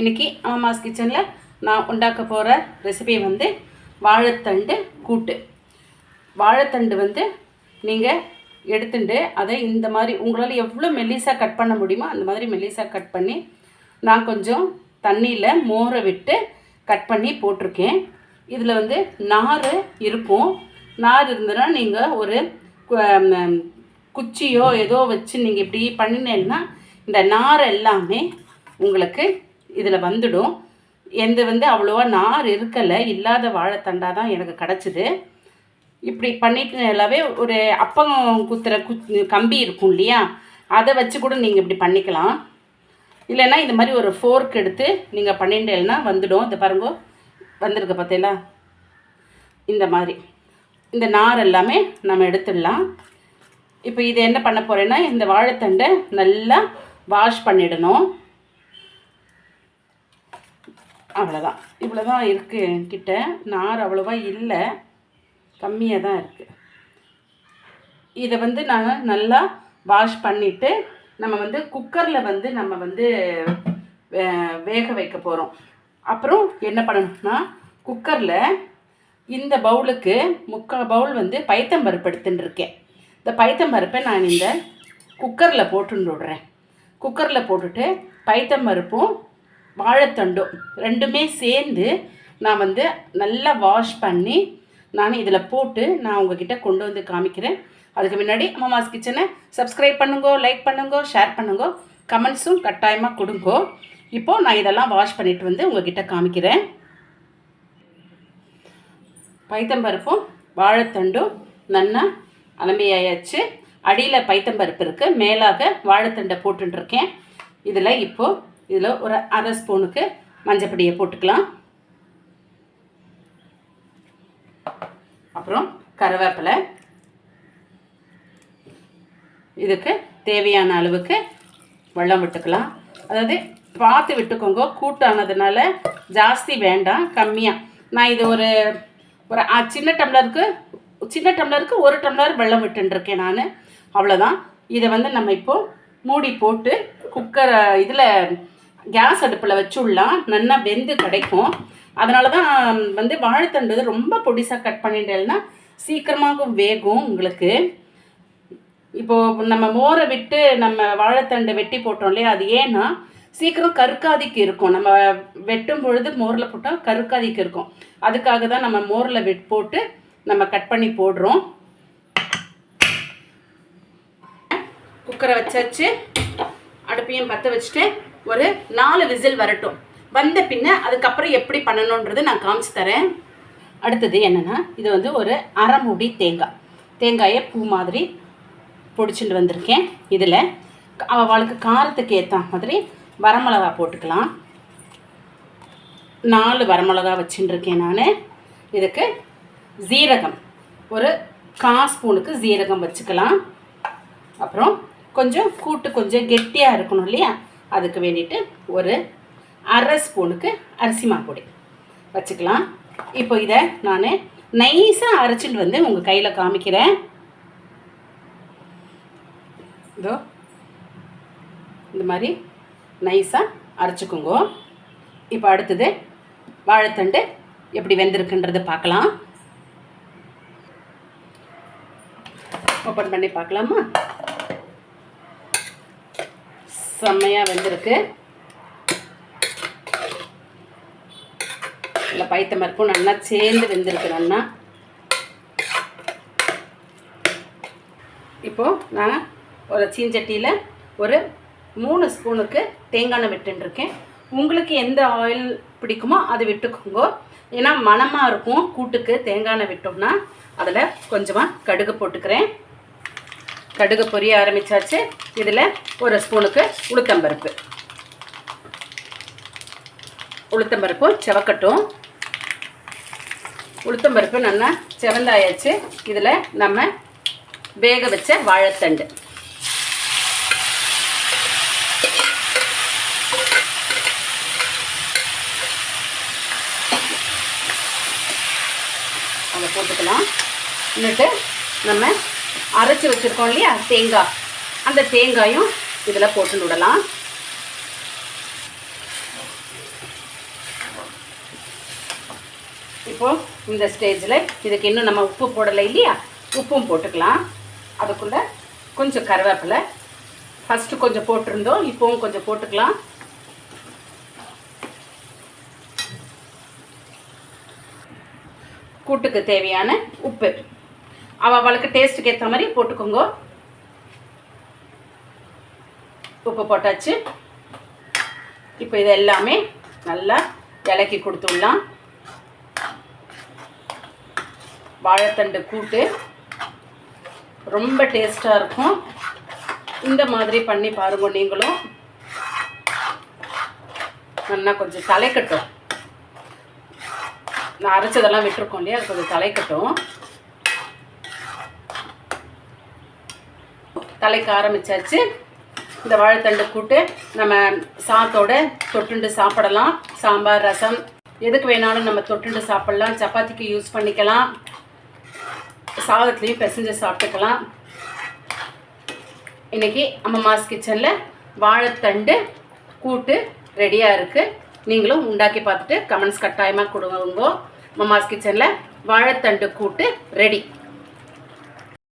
இன்றைக்கி அம்மாஸ் கிச்சனில் நான் உண்டாக்க போகிற ரெசிபி வந்து வாழைத்தண்டு கூட்டு. வாழைத்தண்டு வந்து நீங்கள் எடுத்துட்டு அதை இந்த மாதிரி உங்களால் எவ்வளோ மெல்லிசாக கட் பண்ண முடியுமோ அந்த மாதிரி மெல்லிசாக கட் பண்ணி நான் கொஞ்சம் தண்ணியில் மோரை விட்டு கட் பண்ணி போட்டிருக்கேன். இதில் வந்து நார் இருக்கும். நார் இருந்ததுன்னா நீங்கள் ஒரு குச்சியோ ஏதோ வச்சு நீங்கள் இப்படி பண்ணினேன்னா இந்த நார் எல்லாமே உங்களுக்கு இதில் வந்துடும். எந்த வந்து அவ்வளோவா நார் இருக்கலை இல்லாத வாழைத்தண்டாக தான் எனக்கு கிடச்சிது. இப்படி பண்ணிக்கலாவே ஒரு அப்பம் குத்துற கு கம்பி இருக்கும் இல்லையா? அதை வச்சு கூட நீங்கள் இப்படி பண்ணிக்கலாம். இல்லைன்னா இந்த மாதிரி ஒரு ஃபோர்க் எடுத்து நீங்கள் பண்ணிட்டேன்னா வந்துடும். இந்த பாருங்க வந்திருக்கு பார்த்தீங்களா? இந்த மாதிரி. இந்த நார் எல்லாமே நம்ம எடுத்துடலாம். இப்போ இது என்ன பண்ண போகிறேன்னா இந்த வாழைத்தண்டை நல்லா வாஷ் பண்ணிடணும். அவ்வளோதான் இவ்வளோ தான் இருக்குது என்கிட்ட. நார் அவ்வளோவா இல்லை. கம்மியாக தான் இருக்குது இதை வந்து நான் நல்லா வாஷ் பண்ணிவிட்டு நம்ம வந்து குக்கரில் வந்து நம்ம வந்து வே- வேக வைக்க போகிறோம் அப்புறம் என்ன பண்ணணும்னா குக்கரில் இந்த பவுலுக்கு முக்கால் பவுல் வந்து பைத்தம்பருப்பு எடுத்துட்டுருக்கேன் இந்த பைத்தம்பருப்பை நான் இந்த குக்கரில் போட்டுன்னு விடுறேன். குக்கரில் போட்டுட்டு பைத்தம்பருப்பும் வாழைத்தண்டும் ரெண்டுமே சேர்ந்து நான் வந்து நல்லா வாஷ் பண்ணி நான் இதில் போட்டு நான் உங்ககிட்ட கொண்டு வந்து காமிக்கிறேன். அதுக்கு முன்னாடி அம்மாஸ் கிச்சனை சப்ஸ்கிரைப் பண்ணுங்கோ லைக் பண்ணுங்கோ ஷேர் பண்ணுங்கோ கமெண்ட்ஸும் கட்டாயமாக கொடுங்கோ. இப்போது நான் இதெல்லாம் வாஷ் பண்ணிவிட்டு வந்து உங்ககிட்ட காமிக்கிறேன். பைத்தம்பருப்பும் வாழைத்தண்டும் நல்லா அலம்பியாயாச்சு அடியில் பைத்தம்பருப்பு இருக்குது மேலாக வாழைத்தண்டை போட்டுருக்கேன் இதில் இப்போது இதில் ஒரு அரை ஸ்பூனுக்கு மஞ்சப்பொடியை போட்டுக்கலாம். அப்புறம் கருவேப்பிலை. இதுக்கு தேவையான அளவுக்கு வெள்ளம் விட்டுக்கலாம். அதாவது பார்த்து விட்டுக்கோங்க கூட்டானதுனால ஜாஸ்தி வேண்டாம் கம்மியாக நான் இது ஒரு ஒரு சின்ன டம்ளருக்கு சின்ன டம்ளருக்கு ஒரு டம்ளர் வெள்ளம் விட்டுருக்கேன் நான். அவ்வளோதான் இதை வந்து நம்ம இப்போது மூடி போட்டு குக்கரை இதில் கேஸ் அடுப்பில் வச்சுடலாம் நல்லா வெந்து கிடைக்கும். அதனால தான் வந்து வாழைத்தண்டு ரொம்ப பொடிசாக கட் பண்ணிட்டேன்னா சீக்கிரமாக வேகும் உங்களுக்கு. இப்போது நம்ம மோரை விட்டு நம்ம வாழைத்தண்டை வெட்டி போட்டோம் இல்லையா? அது ஏன்னா சீக்கிரம் கருக்காதிக்கு இருக்கும். நம்ம வெட்டும் பொழுது மோரில் போட்டால் கருக்காதிக்கு இருக்கும். அதுக்காக தான் நம்ம மோரில் வெட் போட்டு நம்ம கட் பண்ணி போடுறோம். குக்கரை வச்சாச்சு. அடுப்பையும் பற்ற வச்சுட்டு ஒரு நாலு விசில் வரட்டும். வந்த பின்ன அதுக்கப்புறம் எப்படி பண்ணணுன்றது நான் காமிச்சு தரேன். அடுத்தது என்னென்னா இது வந்து ஒரு அரைமுடி தேங்காய். தேங்காயை பூ மாதிரி பொடிச்சுட்டு வந்திருக்கேன். இதில் அவளுக்கு காரத்துக்கு ஏற்ற மாதிரி வரமிளகா போட்டுக்கலாம். நாலு வரமிளகா வச்சுட்டுருக்கேன் நான். இதுக்கு ஜீரகம் ஒரு கா ஸ்பூனுக்கு ஜீரகம் வச்சுக்கலாம். அப்புறம் கொஞ்சம் கூட்டு கொஞ்சம் கெட்டியாக இருக்கணும் இல்லையா? அதுக்கு வேண்டிட்டு ஒரு அரை ஸ்பூனுக்கு அரிசி மாப்பொடி வச்சுக்கலாம். இப்போ இதை நான் நைஸாக அரைச்சிட்டு வந்து உங்கள் கையில் காமிக்கிறேன். இதோ இந்த மாதிரி நைஸாக அரைச்சிக்கோங்க. இப்போ அடுத்தது வாழைத்தண்டு எப்படி வெந்திருக்குன்றது பார்க்கலாம். ஓப்பன் பண்ணி பார்க்கலாமா? செம்மையாக வெந்திருக்கு. இல்லை பைத்த மருப்பும் நல்லா சேர்ந்து வெந்திருக்கு நல்லா. இப்போது நான் ஒரு சீஞ்சட்டியில் ஒரு மூணு ஸ்பூனுக்கு தேங்காய் விட்டுருக்கேன் உங்களுக்கு எந்த ஆயில் பிடிக்குமோ அது விட்டுக்கோங்க. ஏன்னா மணமாக இருக்கும். கூட்டுக்கு தேங்காய் எண்ணெய் விட்டோம்னா அதில் கொஞ்சமாக கடுகு போட்டுக்கிறேன். கடுகு பொரிய ஆரம்பித்தாச்சு இதில் ஒரு ஸ்பூனுக்கு உளுத்தம்பருப்பு. உளுத்தம்பருப்பும் செவக்கட்டும். உளுத்தம்பருப்பு நல்லா செவந்தாயாச்சு. இதில் நம்ம வேக வச்ச வாழைத்தண்டு. அதை போட்டுக்கலாம். இன்னிட்டு நம்ம அரைச்சி வச்சுருக்கோம் இல்லையா? தேங்காய். அந்த தேங்காயும் இதில் போட்டு விடலாம் இப்போ இந்த ஸ்டேஜில் இதுக்கு இன்னும் நம்ம உப்பு போடலை இல்லையா? உப்பும் போட்டுக்கலாம். அதுக்குள்ளே கொஞ்சம் கருவேப்பிலை. ஃபஸ்ட்டு கொஞ்சம் போட்டிருந்தோம் இப்போவும் கொஞ்சம் போட்டுக்கலாம். கூட்டுக்கு தேவையான உப்பு. அவளுக்கு டேஸ்ட்டுக்கு ஏற்ற மாதிரி போட்டுக்கோங்க. உப்பு போட்டாச்சு. இப்போ இது எல்லாமே நல்லா இலக்கி கொடுத்துடலாம். வாழைத்தண்டு கூட்டு ரொம்ப டேஸ்ட்டாக இருக்கும். இந்த மாதிரி பண்ணி பாருங்க நீங்களும். நல்லா கொஞ்சம் தலைக்கட்டும். நான் அரைச்சதெல்லாம் விட்டுருக்கோம் இல்லையா? அது கொஞ்சம் தலைக்கட்டும். கலைக்க ஆரம்பிச்சாச்சு. இந்த வாழைத்தண்டு கூட்டு நம்ம சாத்தோட தொட்டுண்டு சாப்பிடலாம். சாம்பார் ரசம் எதுக்கு வேணாலும் நம்ம தொட்டுண்டு சாப்பிடலாம். சப்பாத்திக்கு யூஸ் பண்ணிக்கலாம். சாதத்துலேயும் பிசைஞ்சு சாப்பிட்டுக்கலாம். இன்றைக்கி அம்மம்மாஸ் கிச்சனில் வாழைத்தண்டு கூட்டு ரெடியாக இருக்குது நீங்களும் உண்டாக்கி பார்த்துட்டு கமெண்ட்ஸ் கட்டாயமாக கொடுங்க அம்மம்மாஸ் கிச்சனில் வாழைத்தண்டு கூட்டு ரெடி.